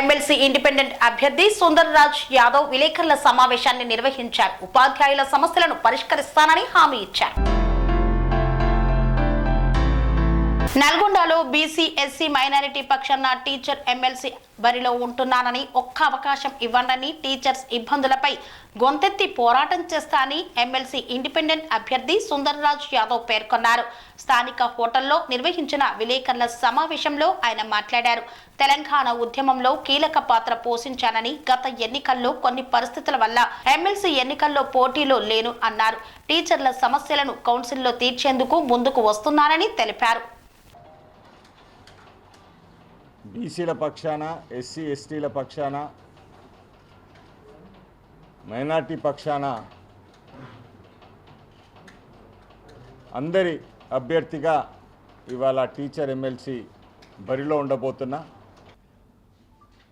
MLC independent అభ్యర్థి సుందర్రాజ్ యాదవ్ విలేకరుల సమావేశాన్ని నిర్వహించారు. ఉపాధ్యాయుల సమస్యలను పరిష్కరిస్తానని హామీ ఇచ్చారు. నల్గొండలో బీసీ ఎస్సీ మైనారిటీ పక్షాన టీచర్ ఎమ్మెల్సీ బరిలో ఉంటున్నానని ఒక్క అవకాశం ఇవ్వండని టీచర్స్ ఇబ్బందులపై గొంతెత్తి పోరాటం చేస్తానని ఎమ్మెల్సీ ఇండిపెండెంట్ అభ్యర్థి సుందర్రాజ్ యాదవ్ పేర్కొన్నారు. స్థానిక హోటల్లో నిర్వహించిన విలేకరుల సమావేశంలో ఆయన మాట్లాడారు. తెలంగాణ ఉద్యమంలో కీలక పాత్ర పోషించానని గత ఎన్నికల్లో కొన్ని పరిస్థితుల వల్ల ఎమ్మెల్సీ ఎన్నికల్లో పోటీలో లేను అన్నారు. టీచర్ల సమస్యలను కౌన్సిల్లో తీర్చేందుకు ముందుకు వస్తున్నానని తెలిపారు. బీసీల పక్షాన ఎస్సీ ఎస్టీల పక్షాన మైనార్టీ పక్షాన అందరి అభ్యర్థిగా ఇవాళ టీచర్ ఎమ్మెల్సీ బరిలో ఉండబోతున్నా.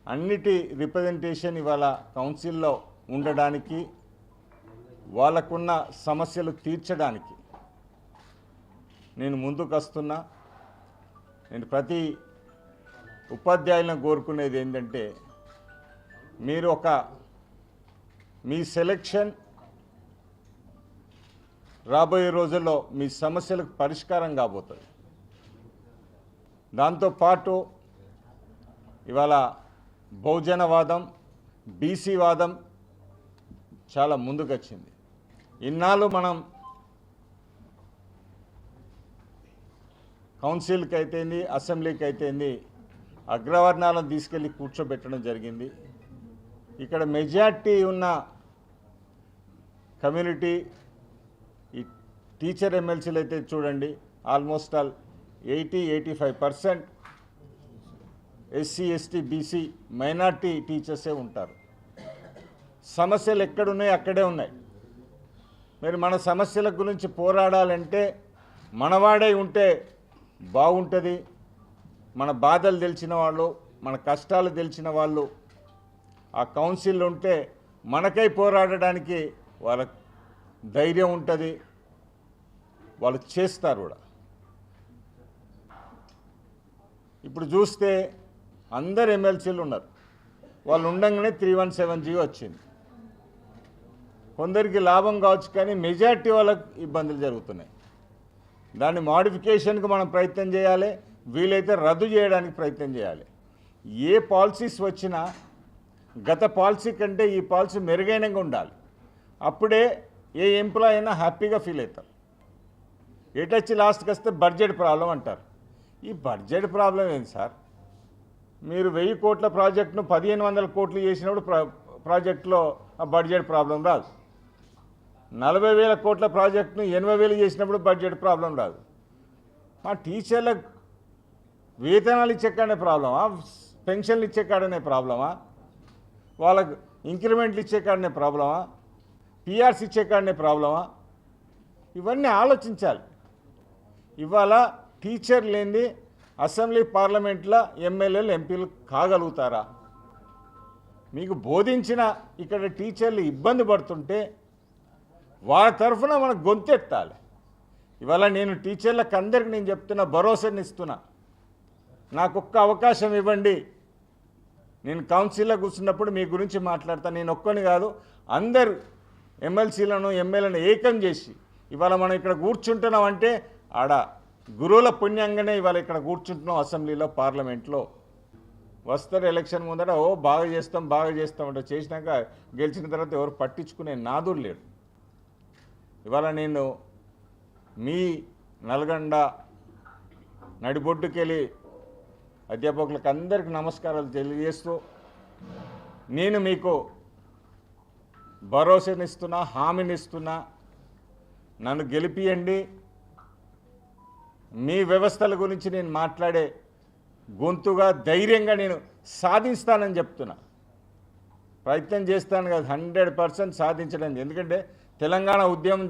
అన్నిటి రిప్రజెంటేషన్ ఇవాళ కౌన్సిల్లో ఉండడానికి వాళ్ళకున్న సమస్యలు తీర్చడానికి నేను ముందుకు వస్తున్నా నేను ప్రతి ఉపాధ్యాయులను కోరుకునేది ఏంటంటే మీరు ఒక మీ సెలెక్షన్ రాబోయే రోజుల్లో మీ సమస్యలకు పరిష్కారం కాబోతుంది. దాంతోపాటు ఇవాళ బహుజనవాదం బీసీ వాదం చాలా ముందుకొచ్చింది. ఇన్నాళ్ళు మనం కౌన్సిల్కి అయితేంది అసెంబ్లీకి అయితేంది అగ్రవర్ణాలను తీసుకెళ్ళి కూర్చోబెట్టడం జరిగింది. ఇక్కడ మెజార్టీ ఉన్న కమ్యూనిటీ ఈ టీచర్ ఎమ్మెల్సీలు అయితే చూడండి almost all eighty eighty five percent SC ST BC minority టీచర్సే ఉంటారు. సమస్యలు ఎక్కడున్నాయి? అక్కడే ఉన్నాయి. మరి మన సమస్యల గురించి పోరాడాలంటే మనవాడై ఉంటే బాగుంటుంది. మన బాధలు తెలిసిన వాళ్ళు మన కష్టాలు తెలిసిన వాళ్ళు ఆ కౌన్సిల్ ఉంటే మనకై పోరాడడానికి వాళ్ళ ధైర్యం ఉంటుంది వాళ్ళు చేస్తారు కూడా. ఇప్పుడు చూస్తే అందరు ఎమ్మెల్సీలు ఉన్నారు. వాళ్ళు ఉండగానే త్రీ వన్ సెవెన్ జీ వచ్చింది. కొందరికి లాభం కావచ్చు కానీ మెజార్టీ వాళ్ళకి ఇబ్బందులు జరుగుతున్నాయి. దాన్ని మాడిఫికేషన్కి మనం ప్రయత్నం చేయాలి. వీలైతే రద్దు చేయడానికి ప్రయత్నం చేయాలి. ఏ పాలసీస్ వచ్చినా గత పాలసీ కంటే ఈ పాలసీ మెరుగైనగా ఉండాలి. అప్పుడే ఏ ఎంప్లాయ్ అయినా హ్యాపీగా ఫీల్ అవుతారు. ఎటొచ్చి లాస్ట్కి వస్తే బడ్జెట్ ప్రాబ్లం అంటారు. ఈ బడ్జెట్ ప్రాబ్లం ఏంటి సార్? మీరు వెయ్యి కోట్ల ప్రాజెక్టును పదిహేను వందల కోట్లు చేసినప్పుడు ప్రా ప్రాజెక్టులో ఆ బడ్జెట్ ప్రాబ్లం రాదు. నలభై వేల కోట్ల ప్రాజెక్టును ఎనభై వేలు చేసినప్పుడు బడ్జెట్ ప్రాబ్లం రాదు. మా టీచర్లకు వేతనాలు ఇచ్చే కాడనే ప్రాబ్లమా? పెన్షన్లు ఇచ్చే కాడనే ప్రాబ్లమా? వాళ్ళకు ఇంక్రిమెంట్లు ఇచ్చే కాడనే ప్రాబ్లమా? పిఆర్స్ ఇచ్చే కాడనే ప్రాబ్లమా? ఇవన్నీ ఆలోచించాలి. ఇవాళ టీచర్ లేనిది అసెంబ్లీ పార్లమెంట్లో ఎమ్మెల్యేలు ఎంపీలు కాగలుగుతారా? మీకు బోధించిన ఇక్కడ టీచర్లు ఇబ్బంది పడుతుంటే వాళ్ళ తరఫున మనకు గొంతెత్తాలి. ఇవాళ నేను టీచర్లకు అందరికి నేను చెప్తున్న భరోసాని ఇస్తున్నా. నాకు ఒక్క అవకాశం ఇవ్వండి. నేను కౌన్సిల్లో కూర్చున్నప్పుడు మీ గురించి మాట్లాడతాను నేను ఒక్కని కాదు అందరు ఎమ్మెల్సీలను ఎమ్మెల్యేలను ఏకం చేసి ఇవాళ మనం ఇక్కడ కూర్చుంటున్నాం అంటే ఆడ గురువుల పుణ్యంగానే ఇవాళ ఇక్కడ కూర్చుంటున్నాం అసెంబ్లీలో పార్లమెంట్లో. వస్తారు ఎలక్షన్ ముందర ఓ బాగా చేస్తాం బాగా చేస్తాం అంటే చేసినాక గెలిచిన తర్వాత ఎవరు పట్టించుకునే నాదుడు లేడు. ఇవాళ నేను మీ నల్గొండ నడిబొడ్డుకెళ్ళి అధ్యాపకులకు అందరికీ నమస్కారాలు తెలియజేస్తూ నేను మీకు భరోసానిస్తున్నా హామీనిస్తున్నా నన్ను గెలిపియండి. మీ వ్యవస్థల గురించి నేను మాట్లాడే గొంతుగా ధైర్యంగా నేను సాధిస్తానని చెప్తున్నా. ప్రయత్నం చేస్తాను కదా హండ్రెడ్ పర్సెంట్ సాధించడానికి. ఎందుకంటే తెలంగాణ ఉద్యమం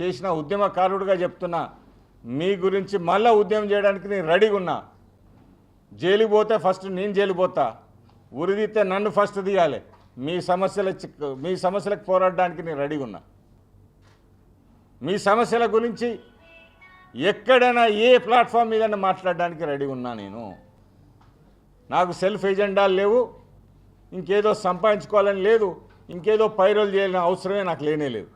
చేసిన ఉద్యమకారుడిగా చెప్తున్నా మీ గురించి మళ్ళీ ఉద్యమం చేయడానికి నేను రెడీగా ఉన్నా. జైలుకి పోతే ఫస్ట్ నేను జైలు పోతా. ఉరిదితే నన్ను ఫస్ట్ తీయాలి. మీ సమస్యల చిక్- మీ సమస్యలకు పోరాడడానికి నేను రెడీగా ఉన్నా. మీ సమస్యల గురించి ఎక్కడైనా ఏ ప్లాట్ఫామ్ మీద మాట్లాడడానికి రెడీ ఉన్నా నేను. నాకు సెల్ఫ్ ఎజెండాలు లేవు. ఇంకేదో సంపాదించుకోవాలని లేదు. ఇంకేదో పైరోలు చేయాలని అవసరమే నాకు లేనే లేదు.